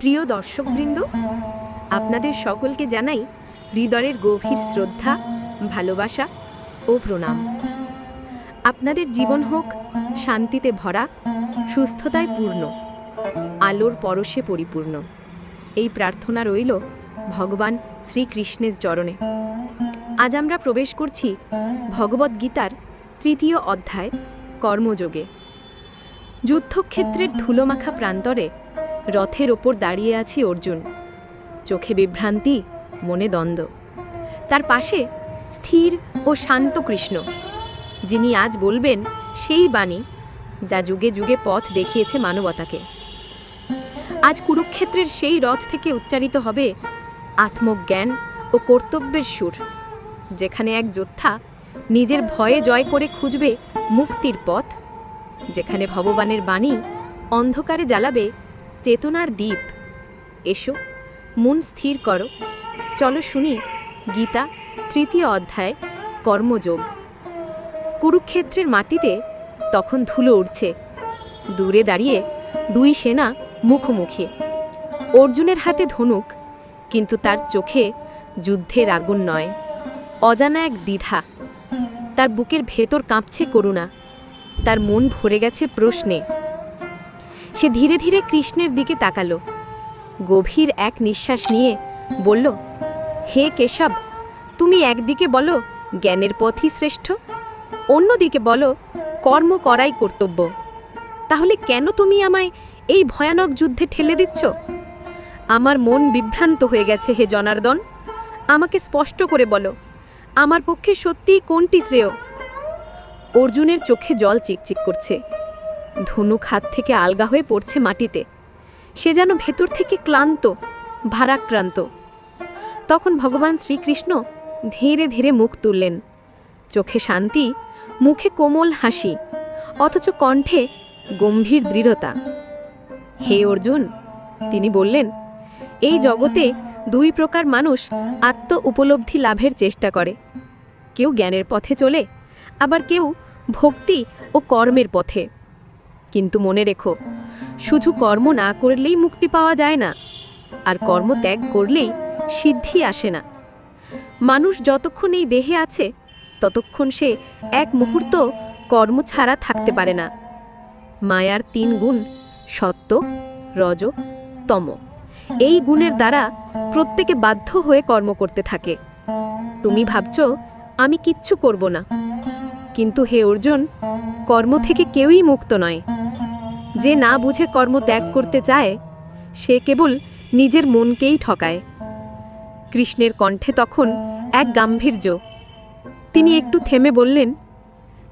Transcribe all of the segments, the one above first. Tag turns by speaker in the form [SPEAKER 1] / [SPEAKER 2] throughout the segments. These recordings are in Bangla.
[SPEAKER 1] প্রিয় দর্শকবৃন্দ, আপনাদের সকলকে জানাই হৃদয়ের গভীর শ্রদ্ধা, ভালোবাসা ও প্রণাম। আপনাদের জীবন হোক শান্তিতে ভরা, সুস্থতায় পূর্ণ, আলোর পরশে পরিপূর্ণ। এই প্রার্থনা রইল ভগবান শ্রীকৃষ্ণের চরণে। আজ আমরা প্রবেশ করছি ভগবদ্গীতার তৃতীয় অধ্যায় কর্মযোগে। যুদ্ধক্ষেত্রের ধুলোমাখা প্রান্তরে রথের ওপর দাঁড়িয়ে আছি অর্জুন। চোখে বিভ্রান্তি, মনে দ্বন্দ্ব। তার পাশে স্থির ও শান্ত কৃষ্ণ, যিনি আজ বলবেন সেই বাণী যা যুগে যুগে পথ দেখিয়েছে মানবতাকে। আজ কুরুক্ষেত্রের সেই রথ থেকে উচ্চারিত হবে আত্মজ্ঞান ও কর্তব্যের সুর, যেখানে এক যোদ্ধা নিজের ভয়ে জয় করে খুঁজবে মুক্তির পথ, যেখানে ভগবানের বাণী অন্ধকারে জ্বালাবে চেতনার দ্বীপ। এসো, মন স্থির করো। চলো শুনি গীতা, তৃতীয় অধ্যায়, কর্মযোগ। কুরুক্ষেত্রের মাটিতে তখন ধুলো উঠছে দূরে দাঁড়িয়ে দুই সেনা মুখোমুখি। অর্জুনের হাতে ধনুক, কিন্তু তার চোখে যুদ্ধের আগুন নয়। অজানা এক দ্বিধা। তার বুকের ভেতর কাঁপছে করুণা। তার মন ভরে গেছে প্রশ্নে। সে ধীরে ধীরে কৃষ্ণের দিকে তাকালো। গভীর এক নিঃশ্বাস নিয়ে বলল, হে কেশব, তুমি একদিকে বলো জ্ঞানের পথই শ্রেষ্ঠ, অন্যদিকে বলো কর্ম করাই কর্তব্য। তাহলে কেন তুমি আমায় এই ভয়ানক যুদ্ধে ঠেলে দিচ্ছ? আমার মন বিভ্রান্ত হয়ে গেছে হে জনার্দন। আমাকে স্পষ্ট করে বলো, আমার পক্ষে সত্যিই কোনটি শ্রেয়? অর্জুনের চোখে জল চিকচিক করছে। ধনুক হাত থেকে আলগা হয়ে পড়ছে মাটিতে। সে যেন ভেতর থেকে ক্লান্ত, ভারাক্রান্ত। তখন ভগবান শ্রীকৃষ্ণ ধীরে ধীরে মুখ তুললেন। চোখে শান্তি, মুখে কোমল হাসি, অথচ কণ্ঠে গম্ভীর দৃঢ়তা। হে অর্জুন, তিনি বললেন, এই জগতে দুই প্রকার মানুষ আত্ম উপলব্ধি লাভের চেষ্টা করে। কেউ জ্ঞানের পথে চলে, আবার কেউ ভক্তি ও কর্মের পথে। কিন্তু মনে রেখো, শুধু কর্ম না করলেই মুক্তি পাওয়া যায় না, আর কর্ম ত্যাগ করলেই সিদ্ধি আসে না। মানুষ যতক্ষণ এই দেহে আছে, ততক্ষণ সে এক মুহূর্ত কর্ম ছাড়া থাকতে পারে না। মায়ার তিন গুণ, সত্য, রজ, তম। এই গুণের দ্বারা প্রত্যেকে বাধ্য হয়ে কর্ম করতে থাকে। তুমি ভাবছ, আমি কিচ্ছু করব না। কিন্তু হে অর্জুন, কর্ম থেকে কেউই মুক্ত নয়। যে না বুঝে কর্ম ত্যাগ করতে চায়, সে কেবল নিজের মনকেই ঠকায়। কৃষ্ণের কণ্ঠে তখন এক গাম্ভীর্য। তিনি একটু থেমে বললেন,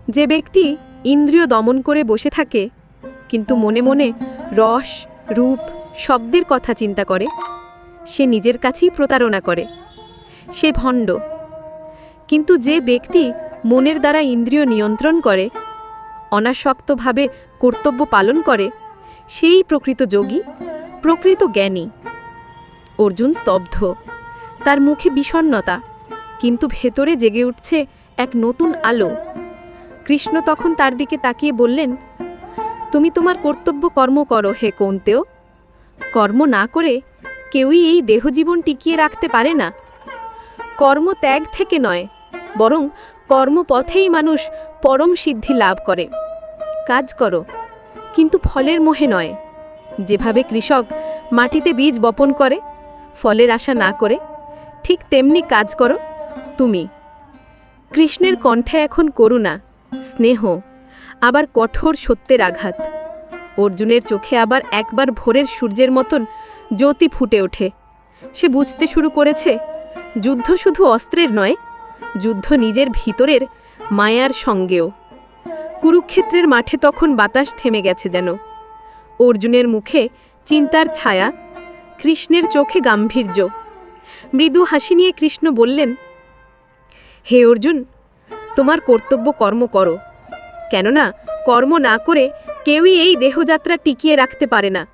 [SPEAKER 1] যে ব্যক্তি ইন্দ্রিয় দমন করে বসে থাকে, কিন্তু মনে মনে রস, রূপ, শব্দের কথা চিন্তা করে, সে নিজের কাছেই প্রতারণা করে। সে ভণ্ড। কিন্তু যে ব্যক্তি মনের দ্বারা ইন্দ্রিয় নিয়ন্ত্রণ করে, অনাসক্তভাবে কর্তব্য পালন করে, সেই প্রকৃত যোগী, প্রকৃত জ্ঞানী। অর্জুন স্তব্ধ। তার মুখে বিষণ্নতা কিন্তু ভেতরে জেগে উঠছে এক নতুন আলো। কৃষ্ণ তখন তার দিকে তাকিয়ে বললেন, তুমি তোমার কর্তব্য কর্ম করো হে কৌন্তেও কর্ম না করে কেউই এই দেহজীবন টিকিয়ে রাখতে পারে না। কর্ম ত্যাগ থেকে নয়, বরং কর্মপথেই মানুষ পরম সিদ্ধি লাভ করে। কাজ করো, কিন্তু ফলের মোহে নয়। যেভাবে কৃষক মাটিতে বীজ বপন করে, ফলের আশা না করে, ঠিক তেমনি কাজ করো, তুমি। কৃষ্ণের কণ্ঠে এখন করুণা, স্নেহ, আবার কঠোর সত্যের আঘাত। অর্জুনের চোখে আবার একবার ভোরের সূর্যের মতন জ্যোতি ফুটে ওঠে। সে বুঝতে শুরু করেছে, যুদ্ধ শুধু অস্ত্রের নয় যুদ্ধ নিজের ভিতরের মায়ার সঙ্গেও। কুরুক্ষেত্রের মাঠে তখন বাতাস থেমে গেছে যেন। অর্জুনের মুখে চিন্তার ছায়া, কৃষ্ণের চোখে গাম্ভীর্য। মৃদু হাসি নিয়ে কৃষ্ণ বললেন, হে অর্জুন, তোমার কর্তব্য কর্ম করো। কেননা কর্ম না করে কেউই এই দেহযাত্রা টিকিয়ে রাখতে পারে না।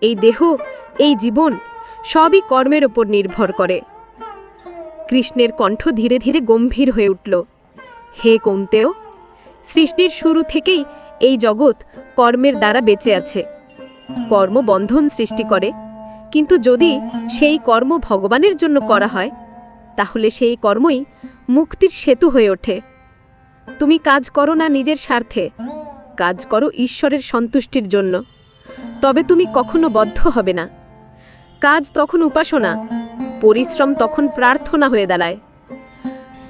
[SPEAKER 1] এই দেহ, এই জীবন সবই কর্মের ওপর নির্ভর করে। কৃষ্ণের কণ্ঠ ধীরে ধীরে গম্ভীর হয়ে উঠল। হে কৌন্তেও সৃষ্টির শুরু থেকেই এই জগৎ কর্মের দ্বারা বেঁচে আছে। কর্ম বন্ধন সৃষ্টি করে, কিন্তু যদি সেই কর্ম ভগবানের জন্য করা হয়, তাহলে সেই কর্মই মুক্তির সেতু হয়ে ওঠে। তুমি কাজ করো না নিজের স্বার্থে, কাজ করো ঈশ্বরের সন্তুষ্টির জন্য। তবে তুমি কখনো বদ্ধ হবে না। কাজ তখন উপাসনা পরিশ্রম তখন প্রার্থনা হয়ে দাঁড়ায়।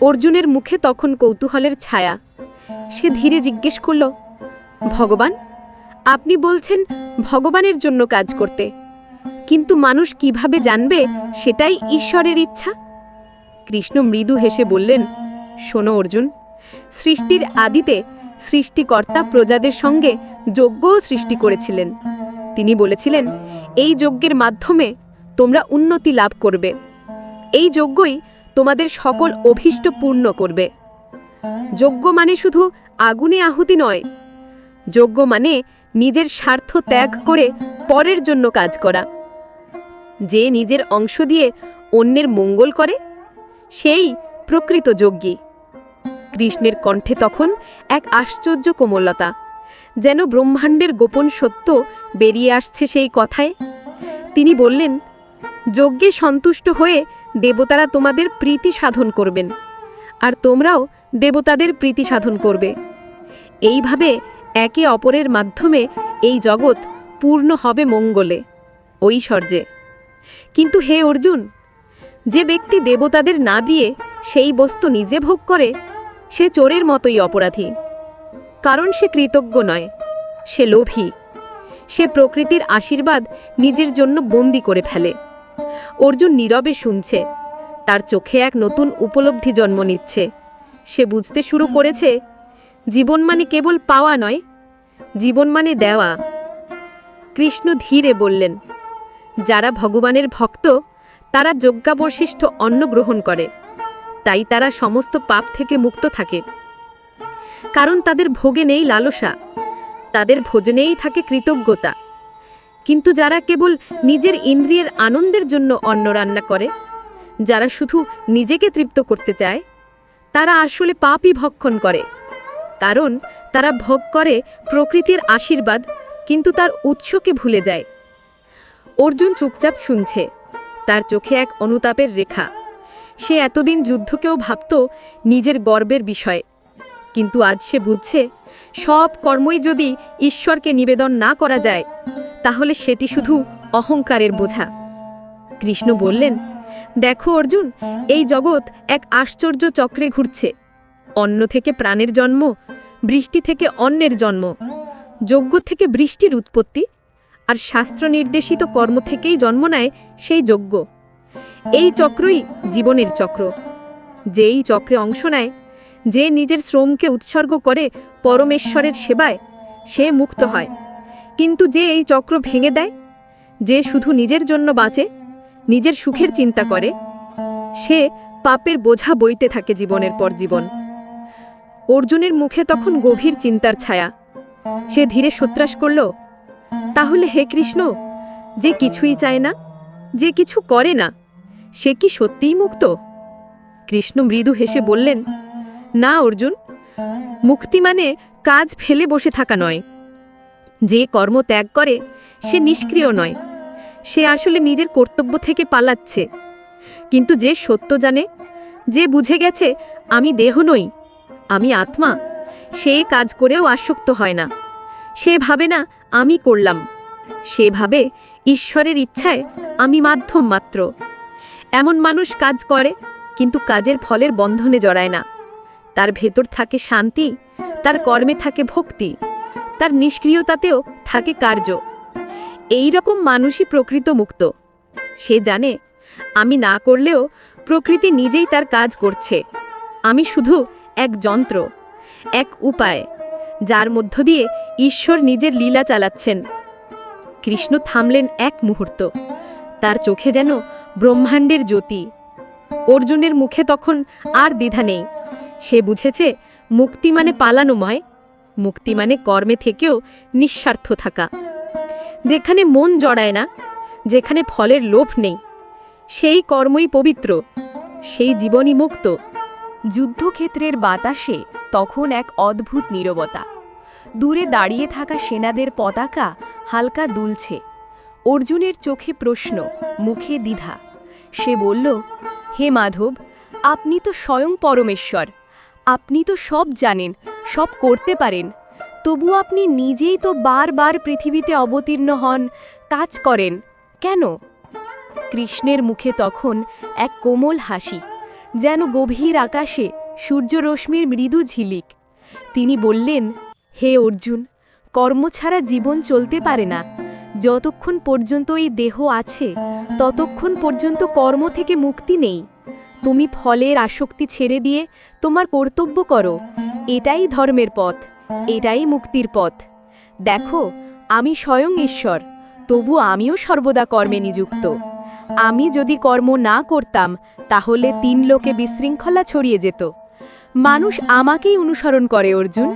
[SPEAKER 1] অর্জুনের মুখে তখন কৌতূহলের ছায়া। সে ধীরে জিজ্ঞেস করল, ভগবান, আপনি বলছেন ভগবানের জন্য কাজ করতে। কিন্তু মানুষ কীভাবে জানবে সেটাই ঈশ্বরের ইচ্ছা? কৃষ্ণ মৃদু হেসে বললেন, শোনো অর্জুন, সৃষ্টির আদিতে সৃষ্টিকর্তা প্রজাদের সঙ্গে যজ্ঞও সৃষ্টি করেছিলেন। তিনি বলেছিলেন, এই যজ্ঞের মাধ্যমে তোমরা উন্নতি লাভ করবে। এই যজ্ঞই তোমাদের সকল অভীষ্ট পূর্ণ করবে। যজ্ঞ মানে শুধু আগুনে আহুতি নয়। যজ্ঞ মানে নিজের স্বার্থ ত্যাগ করে পরের জন্য কাজ করা। যে নিজের অংশ দিয়ে অন্যের মঙ্গল করে, সেই প্রকৃত যজ্ঞী। কৃষ্ণের কণ্ঠে তখন এক আশ্চর্য কোমলতা, যেন ব্রহ্মাণ্ডের গোপন সত্য বেরিয়ে আসছে সেই কথায়। তিনি বললেন যজ্ঞে সন্তুষ্ট হয়ে দেবতারা তোমাদের প্রীতি সাধন করবেন। আর তোমরাও দেবতাদের প্রীতি সাধন করবে। এইভাবে একে অপরের মাধ্যমে এই জগৎ পূর্ণ হবে মঙ্গলে, ঐশ্বর্যে। কিন্তু হে অর্জুন, যে ব্যক্তি দেবতাদের না দিয়ে সেই বস্তু নিজে ভোগ করে, সে চোরের মতোই অপরাধী। কারণ সে কৃতজ্ঞ নয়, সে লোভী। সে প্রকৃতির আশীর্বাদ নিজের জন্য বন্দি করে ফেলে। অর্জুন নীরবে শুনছে। তার চোখে এক নতুন উপলব্ধি জন্ম নিচ্ছে। সে বুঝতে শুরু করেছে, জীবন মানে কেবল পাওয়া নয়, জীবন মানে দেওয়া। কৃষ্ণ ধীরে বললেন, যারা ভগবানের ভক্ত, তারা যজ্ঞাবশিষ্ট অন্ন গ্রহণ করে। তাই তারা সমস্ত পাপ থেকে মুক্ত থাকে। কারণ তাদের ভোগে নেই লালসা, তাদের ভোজনেই থাকে কৃতজ্ঞতা। কিন্তু যারা কেবল নিজের ইন্দ্রিয়ের আনন্দের জন্য অন্ন রান্না করে, যারা শুধু নিজেকে তৃপ্ত করতে চায়, তারা আসলে পাপই ভক্ষণ করে। কারণ তারা ভোগ করে প্রকৃতির আশীর্বাদ, কিন্তু তার উৎসকে ভুলে যায়। অর্জুন চুপচাপ শুনছে, তার চোখে এক অনুতাপের রেখা। সে এতদিন যুদ্ধকেও ভাবত নিজের গর্বের বিষয়ে। কিন্তু আজ সে বুঝছে, সব কর্মই যদি ঈশ্বরকে নিবেদন না করা যায় তাহলে সেটি শুধু অহংকারের বোঝা। কৃষ্ণ বললেন, দেখো অর্জুন, এই জগৎ এক আশ্চর্য চক্রে ঘুরছে। অন্ন থেকে প্রাণের জন্ম, বৃষ্টি থেকে অন্নের জন্ম, যজ্ঞ থেকে বৃষ্টির উৎপত্তি, আর শাস্ত্র নির্দেশিত কর্ম থেকেই জন্ম নেয় সেই যজ্ঞ। এই চক্রই জীবনের চক্র। যেই চক্রে অংশ নেয়, যে নিজের শ্রমকে উৎসর্গ করে পরমেশ্বরের সেবায় সে মুক্ত হয়। কিন্তু যে এই চক্র ভেঙে দেয়, যে শুধু নিজের জন্য বাঁচে, নিজের সুখের চিন্তা করে, সে পাপের বোঝা বইতে থাকে জীবনের পর জীবন। অর্জুনের মুখে তখন গভীর চিন্তার ছায়া। সে ধীরে সত্রাস করল, তাহলে হে কৃষ্ণ, যে কিছুই চায় না, যে কিছু করে না, সে কি সত্যিই মুক্ত? কৃষ্ণ মৃদু হেসে বললেন, না অর্জুন, মুক্তি মানে কাজ ফেলে বসে থাকা নয়। যে কর্ম ত্যাগ করে, সে নিষ্ক্রিয় নয়। সে আসলে নিজের কর্তব্য থেকে পালাচ্ছে। কিন্তু যে সত্য জানে, যে বুঝে গেছে, আমি দেহ নই, আমি আত্মা, সে কাজ করেও আসক্ত হয় না। সে ভাবে না, আমি করলাম। সে ভাবে, ঈশ্বরের ইচ্ছায় আমি মাধ্যম মাত্র। এমন মানুষ কাজ করে, কিন্তু কাজের ফলের বন্ধনে জড়ায় না। তার ভেতর থাকে শান্তি, তার কর্মে থাকে ভক্তি। তার নিষ্ক্রিয়তাতেও থাকে কার্য। এই রকম মানুষই প্রকৃত মুক্ত। সে জানে, আমি না করলেও প্রকৃতি নিজেই তার কাজ করছে। আমি শুধু এক যন্ত্র, এক উপায়, যার মধ্য দিয়ে ঈশ্বর নিজের লীলা চালাচ্ছেন। কৃষ্ণ থামলেন এক মুহূর্ত। তার চোখে যেন ব্রহ্মাণ্ডের জ্যোতি। অর্জুনের মুখে তখন আর দ্বিধা নেই। সে বুঝেছে, মুক্তি মানে পালানোময় মুক্তি মানে কর্মে থেকেও নিঃস্বার্থ থাকা। যেখানে মন জড়ায় না, যেখানে ফলের লোভ নেই, সেই কর্মই পবিত্র, সেই জীবনই মুক্ত।
[SPEAKER 2] যুদ্ধক্ষেত্রের বাতাসে তখন এক অদ্ভুত নীরবতা। দূরে দাঁড়িয়ে থাকা সেনাদের পতাকা হালকা দুলছে। অর্জুনের চোখে প্রশ্ন, মুখে দ্বিধা। সে বলল, হে মাধব, আপনি তো স্বয়ং পরমেশ্বর। আপনি তো সব জানেন সব করতে পারেন। তবু আপনি নিজেই তো বারবার পৃথিবীতে অবতীর্ণ হন, কাজ করেন। কেন? কৃষ্ণের মুখে তখন এক কোমল হাসি, যেন গভীর আকাশে সূর্যরশ্মির মৃদু ঝিলিক। তিনি বললেন, হে অর্জুন, কর্ম ছাড়া জীবন চলতে পারে না। যতক্ষণ পর্যন্ত এই দেহ আছে, ততক্ষণ পর্যন্ত কর্ম থেকে মুক্তি নেই। তুমি ফলের আসক্তি ছেড়ে দিয়ে তোমার কর্তব্য করো। এটাই ধর্মের পথ, এটাই মুক্তির পথ। দেখো, আমি স্বয়ং ঈশ্বর, তবু আমিও সর্বদা কর্মে নিযুক্ত। আমি যদি কর্ম না করতাম, তাহলে তিন লোকে বিশৃঙ্খলা ছড়িয়ে যেত। মানুষ আমাকেই অনুসরণ করে, অর্জুন।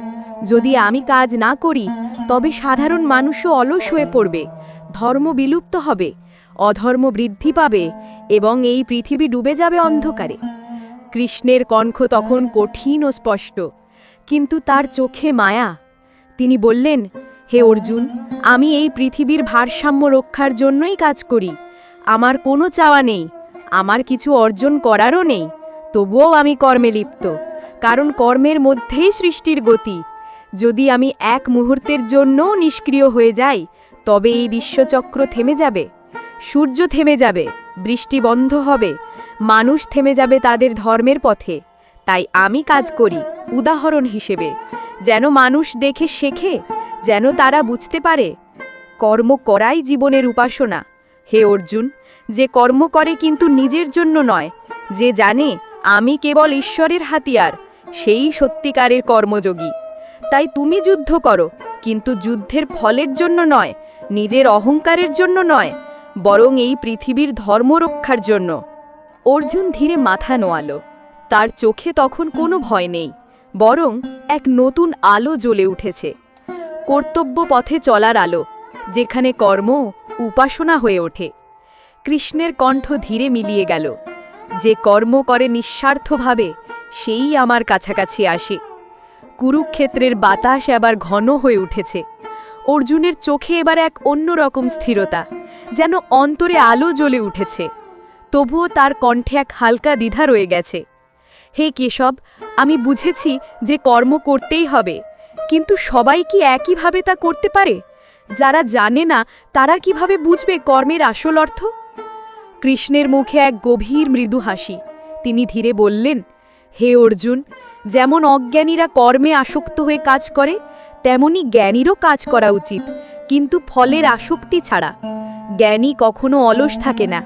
[SPEAKER 2] যদি আমি কাজ না করি, তবে সাধারণ মানুষও অলস হয়ে পড়বে, ধর্ম বিলুপ্ত হবে। অধর্ম বৃদ্ধি পাবে এবং এই পৃথিবী ডুবে যাবে অন্ধকারে। কৃষ্ণের কণ্ঠ তখন কঠিন ও স্পষ্ট, কিন্তু তার চোখে মায়া। তিনি বললেন, হে অর্জুন, আমি এই পৃথিবীর ভারসাম্য রক্ষার জন্যই কাজ করি। আমার কোনো চাওয়া নেই, আমার কিছু অর্জন করারও নেই, তবুও আমি কর্মে লিপ্ত, কারণ কর্মের মধ্যেই সৃষ্টির গতি। যদি আমি এক মুহূর্তের জন্যও নিষ্ক্রিয় হয়ে যাই, তবে এই বিশ্বচক্র থেমে যাবে। সূর্য থেমে যাবে, বৃষ্টি বন্ধ হবে, মানুষ থেমে যাবে তাদের ধর্মের পথে। তাই আমি কাজ করি, উদাহরণ হিসেবে। যেন মানুষ দেখে শেখে, যেন তারা বুঝতে পারে, কর্ম করাই জীবনের উপাসনা। হে অর্জুন, যে কর্ম করে কিন্তু নিজের জন্য নয়, যে জানে আমি কেবল ঈশ্বরের হাতিয়ার, সেই সত্যিকারের কর্মযোগী। তাই তুমি যুদ্ধ করো, কিন্তু যুদ্ধের ফলের জন্য নয়, নিজের অহংকারের জন্য নয় বরং এই পৃথিবীর ধর্ম রক্ষার জন্য। অর্জুন ধীরে মাথা নোয়ালো। তার চোখে তখন কোনো ভয় নেই, বরং এক নতুন আলো জ্বলে উঠেছে। কর্তব্য পথে চলার আলো, যেখানে কর্ম, উপাসনা হয়ে ওঠে। কৃষ্ণের কণ্ঠ ধীরে মিলিয়ে গেল, যে কর্ম করে নিঃস্বার্থভাবে, সেই আমার কাছাকাছি আসে। কুরুক্ষেত্রের বাতাস এবার ঘন হয়ে উঠেছে। অর্জুনের চোখে এবার এক অন্যরকম স্থিরতা। যেন অন্তরে আলো জ্বলে উঠেছে। তবুও তার কণ্ঠে এক হালকা দ্বিধা রয়ে গেছে। হে কেশব, আমি বুঝেছি যে কর্ম করতেই হবে, কিন্তু সবাই কি একইভাবে তা করতে পারে? যারা জানে না, তারা কীভাবে বুঝবে কর্মের আসল অর্থ? কৃষ্ণের মুখে এক গভীর মৃদু হাসি। তিনি ধীরে বললেন, হে অর্জুন, যেমন অজ্ঞানীরা কর্মে আসক্ত হয়ে কাজ করে, তেমনি জ্ঞানীরও কাজ করা উচিত। কিন্তু ফলের আসক্তি ছাড়া। জ্ঞানী কখনো অলস থাকে না।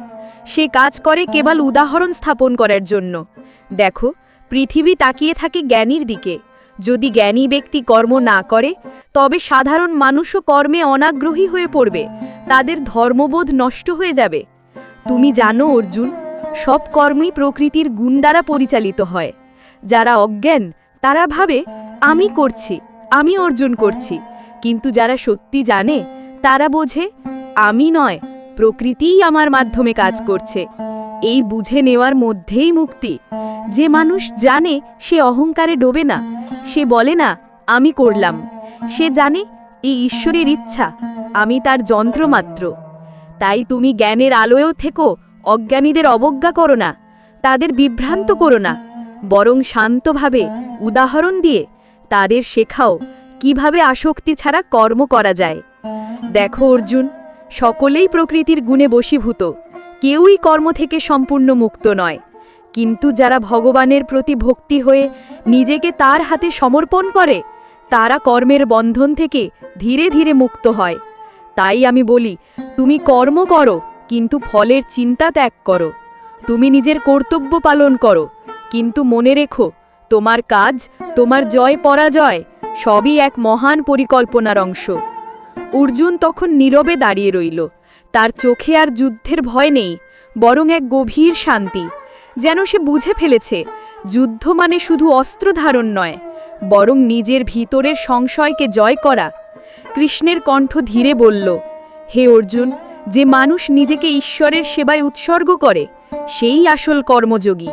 [SPEAKER 2] সে কাজ করে কেবল উদাহরণ স্থাপন করার জন্য। দেখো, পৃথিবী তাকিয়ে থাকে জ্ঞানীর দিকে। যদি জ্ঞানী ব্যক্তি কর্ম না করে, তবে সাধারণ মানুষও কর্মে অনাগ্রহী হয়ে পড়বে। তাদের ধর্মবোধ নষ্ট হয়ে যাবে। তুমি জানো, অর্জুন, সব কর্মই প্রকৃতির গুণ দ্বারা পরিচালিত হয়। যারা অজ্ঞান, তারা ভাবে, আমি করছি, আমি অর্জন করছি। কিন্তু যারা সত্যি জানে, তারা বোঝে, আমি নয়, প্রকৃতিই আমার মাধ্যমে কাজ করছে। এই বুঝে নেওয়ার মধ্যেই মুক্তি। যে মানুষ জানে, সে অহংকারে ডোবে না। সে বলে না, আমি করলাম। সে জানে, এই ঈশ্বরের ইচ্ছা, আমি তার যন্ত্রমাত্র। তাই তুমি জ্ঞানের আলোয়ও থেকো, অজ্ঞানীদের অবজ্ঞা করো না, তাদের বিভ্রান্ত করো না। বরং শান্তভাবে উদাহরণ দিয়ে তাদের শেখাও কীভাবে আসক্তি ছাড়া কর্ম করা যায়? দেখো অর্জুন, সকলেই প্রকৃতির গুণে বশীভূত। কেউই কর্ম থেকে সম্পূর্ণ মুক্ত নয়। কিন্তু যারা ভগবানের প্রতি ভক্তি হয়ে নিজেকে তার হাতে সমর্পণ করে, তারা কর্মের বন্ধন থেকে ধীরে ধীরে মুক্ত হয়। তাই আমি বলি, তুমি কর্ম করো, কিন্তু ফলের চিন্তা ত্যাগ করো। তুমি নিজের কর্তব্য পালন করো, কিন্তু মনে রেখো, তোমার কাজ, তোমার জয় পরাজয় সবই এক মহান পরিকল্পনার অংশ। অর্জুন তখন নীরবে দাঁড়িয়ে রইল। তার চোখে আর যুদ্ধের ভয় নেই, বরং এক গভীর শান্তি। যেন সে বুঝে ফেলেছে, যুদ্ধ মানে শুধু অস্ত্র ধারণ নয়, বরং নিজের ভিতরের সংশয়কে জয় করা। কৃষ্ণের কণ্ঠ ধীরে বলল, হে অর্জুন, যে মানুষ নিজেকে ঈশ্বরের সেবায় উৎসর্গ করে, সেই আসল কর্মযোগী।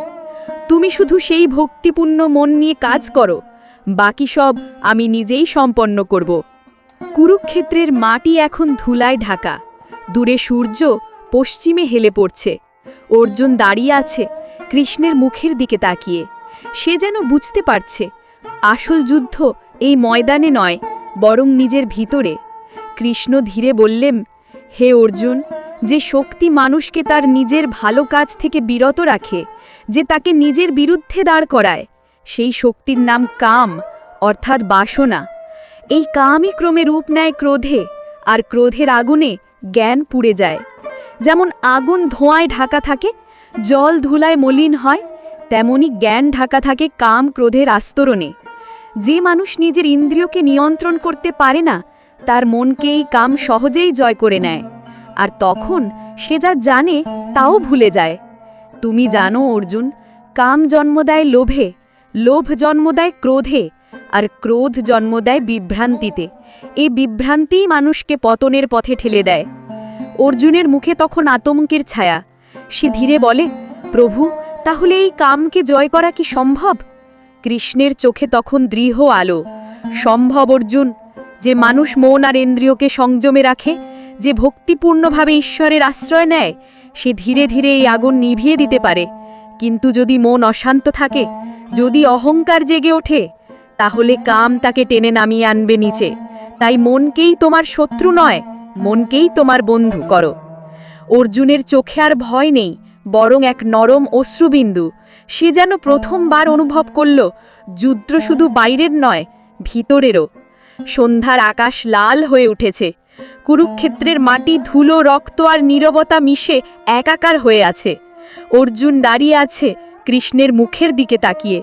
[SPEAKER 2] তুমি শুধু সেই ভক্তিপূর্ণ মন নিয়ে কাজ করো বাকি সব আমি নিজেই সম্পন্ন করব। কুরুক্ষেত্রের মাটি এখন ধুলায় ঢাকা। দূরে সূর্য, পশ্চিমে হেলে পড়ছে। অর্জুন দাঁড়িয়ে আছে কৃষ্ণের মুখের দিকে তাকিয়ে। সে যেন বুঝতে পারছে, আসল যুদ্ধ এই ময়দানে নয়, বরং নিজের ভিতরে। কৃষ্ণ ধীরে বললেন, হে অর্জুন, যে শক্তি মানুষকে তার নিজের ভালো কাজ থেকে বিরত রাখে, যে তাকে নিজের বিরুদ্ধে দাঁড় করায় সেই শক্তির নাম কাম, অর্থাৎ বাসনা। এই কামই ক্রমে রূপ নেয় ক্রোধে, আর ক্রোধের আগুনে জ্ঞান পুড়ে যায়। যেমন আগুন ধোঁয়ায় ঢাকা থাকে, জল ধুলায় মলিন হয়, তেমনি জ্ঞান ঢাকা থাকে কাম ক্রোধের আস্তরণে। যে মানুষ নিজের ইন্দ্রিয়কে নিয়ন্ত্রণ করতে পারে না, তার মনকে এই কাম সহজেই জয় করে নেয়। আর তখন সে যা জানে তাও ভুলে যায়। তুমি জানো, অর্জুন, কাম জন্ম দেয় লোভে লোভ জন্ম দেয় ক্রোধে, আর ক্রোধ জন্ম দেয় বিভ্রান্তিতে। এই বিভ্রান্তিই মানুষকে পতনের পথে ঠেলে দেয়। অর্জুনের মুখে তখন আতঙ্কের ছায়া। সে ধীরে বলে, প্রভু, তাহলে এই কামকে জয় করা কি সম্ভব? কৃষ্ণের চোখে তখন দৃঢ় আলো। সম্ভব, অর্জুন। যে মানুষ মন আর ইন্দ্রিয়কে সংযমে রাখে, যে ভক্তিপূর্ণভাবে ঈশ্বরের আশ্রয় নেয়, সে ধীরে ধীরে এই আগুন নিভিয়ে দিতে পারে। কিন্তু যদি মন অশান্ত থাকে যদি অহংকার জেগে ওঠে তাহলে কাম তাকে টেনে নামিয়ে আনবে নিচে। তাই মনকেই তোমার শত্রু নয় মনকেই তোমার বন্ধু করো। অর্জুনের চোখে আর ভয় নেই বরং এক নরম অশ্রুবিন্দু। সে যেন প্রথমবার অনুভব করল যুদ্ধ শুধু বাইরের নয় ভিতরেরও। সন্ধ্যার আকাশ লাল হয়ে উঠেছে। কুরুক্ষেত্রের মাটি ধুলো রক্ত আর নীরবতা মিশে একাকার হয়ে আছে। অর্জুন দাঁড়িয়ে আছে কৃষ্ণের মুখের দিকে তাকিয়ে।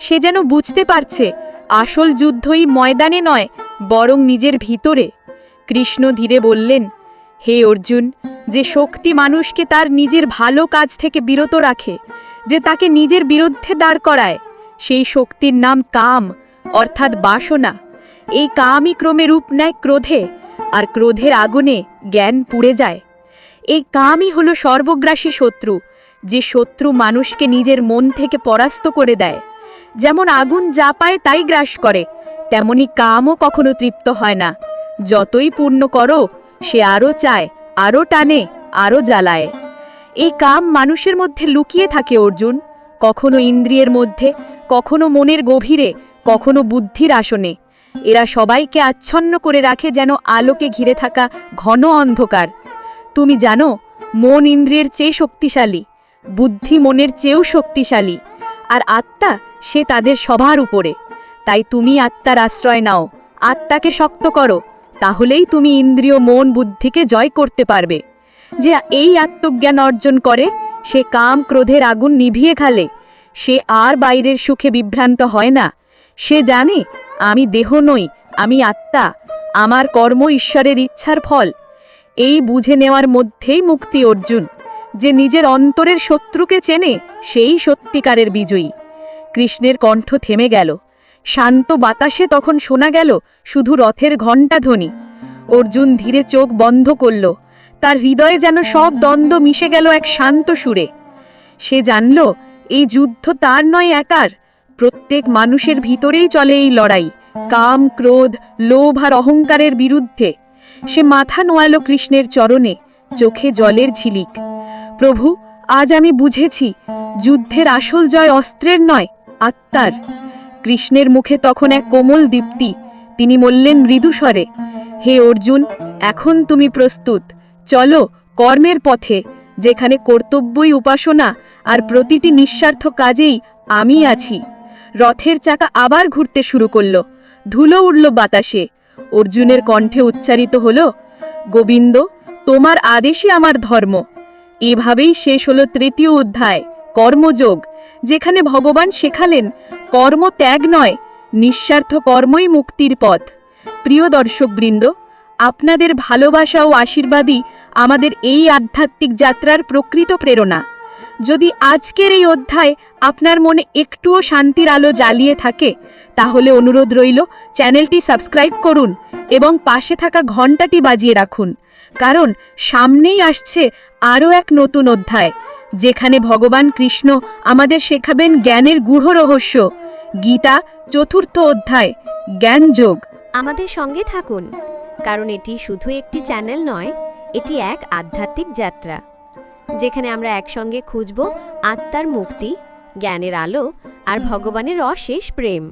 [SPEAKER 2] সে যেন বুঝতে পারছে, আসল যুদ্ধই ময়দানে নয়, বরং নিজের ভিতরে। কৃষ্ণ ধীরে বললেন, হে অর্জুন, যে শক্তি মানুষকে তার নিজের ভালো কাজ থেকে বিরত রাখে, যে তাকে নিজের বিরুদ্ধে দাঁড় করায়, সেই শক্তির নাম কাম, অর্থাৎ বাসনা। এই কামই ক্রমে রূপ নেয় ক্রোধে, আর ক্রোধের আগুনে জ্ঞান পুড়ে যায়। এই কামই হলো সর্বগ্রাসী শত্রু যে শত্রু মানুষকে নিজের মন থেকে পরাস্ত করে দেয়। যেমন আগুন যা পায় তাই গ্রাস করে, তেমনি কামও কখনো তৃপ্ত হয় না। যতই পূর্ণ করো, সে আরও চায়, আরও টানে, আরও জ্বালায়। এই কাম মানুষের মধ্যে লুকিয়ে থাকে, অর্জুন। কখনো ইন্দ্রিয়ের মধ্যে, কখনো মনের গভীরে, কখনো বুদ্ধির আসনে। এরা সবাইকে আচ্ছন্ন করে রাখে যেন আলোকে ঘিরে থাকা ঘন অন্ধকার। তুমি জানো, মন ইন্দ্রিয়ের চেয়ে শক্তিশালী। বুদ্ধি মনের চেয়েও শক্তিশালী। আর আত্মা, সে তাদের সবার উপরে। তাই তুমি আত্মার আশ্রয় নাও। আত্মাকে শক্ত করো। তাহলেই তুমি ইন্দ্রিয়, মন, বুদ্ধিকে জয় করতে পারবে। যে এই আত্মজ্ঞান অর্জন করে, সে কাম ক্রোধের আগুন নিভিয়ে খালে। সে আর বাইরের সুখে বিভ্রান্ত হয় না। সে জানে, আমি দেহ নই, আমি আত্মা। আমার কর্ম ঈশ্বরের ইচ্ছার ফল। এই বুঝে নেওয়ার মধ্যেই মুক্তি অর্জুন। যে নিজের অন্তরের শত্রুকে চেনে, সেই সত্যিকারের বিজয়ী। কৃষ্ণের কণ্ঠ থেমে গেল। শান্ত বাতাসে তখন শোনা গেল শুধু রথের ঘণ্টা ধ্বনি। অর্জুন ধীরে চোখ বন্ধ করল। তার হৃদয়ে যেন সব দ্বন্দ্ব মিশে গেল এক শান্ত সুরে। সে জানল, এই যুদ্ধ তার নয় একার। প্রত্যেক মানুষের ভিতরেই চলে এই লড়াই, কাম, ক্রোধ, লোভ আর অহংকারের বিরুদ্ধে। সে মাথা নোয়াল কৃষ্ণের চরণে, চোখে জলের ঝিলিক। প্রভু, আজ আমি বুঝেছি, যুদ্ধের আসল জয় অস্ত্রের নয়, আত্মার। কৃষ্ণের মুখে তখন এক কোমল দীপ্তি, তিনি বললেন মৃদুস্বরে। হে অর্জুন, এখন তুমি প্রস্তুত, চলো কর্মের পথে, যেখানে কর্তব্যই উপাসনা, আর প্রতিটি নিঃস্বার্থ কাজেই আমি আছি। রথের চাকা আবার ঘুরতে শুরু করল, ধুলো উড়ল বাতাসে। অর্জুনের কণ্ঠে উচ্চারিত হল, গোবিন্দ, তোমার আদেশই আমার ধর্ম এভাবেই শেষ হলো তৃতীয় অধ্যায়, কর্মযোগ, যেখানে ভগবান শেখালেন, কর্ম ত্যাগ নয়, নিঃস্বার্থ কর্মই মুক্তির পথ। প্রিয় দর্শকবৃন্দ, আপনাদের ভালোবাসা ও আশীর্বাদই আমাদের এই আধ্যাত্মিক যাত্রার প্রকৃত প্রেরণা। যদি আজকের এই অধ্যায় আপনার মনে একটুও শান্তির আলো জ্বালিয়ে থাকে, তাহলে অনুরোধ রইল চ্যানেলটি সাবস্ক্রাইব করুন এবং পাশে থাকা ঘণ্টাটি বাজিয়ে রাখুন। কারণ সামনেই আসছে আরও এক নতুন অধ্যায়, যেখানে ভগবান কৃষ্ণ আমাদের শেখাবেন জ্ঞানের গূঢ় রহস্য। গীতা, চতুর্থ অধ্যায় জ্ঞানযোগ
[SPEAKER 3] আমাদের সঙ্গে থাকুন, কারণ এটি শুধু একটি চ্যানেল নয়, এটি এক আধ্যাত্মিক যাত্রা, যেখানে আমরা একসঙ্গে খুঁজব আত্মার মুক্তি, জ্ঞানের আলো আর ভগবানের অশেষ প্রেম।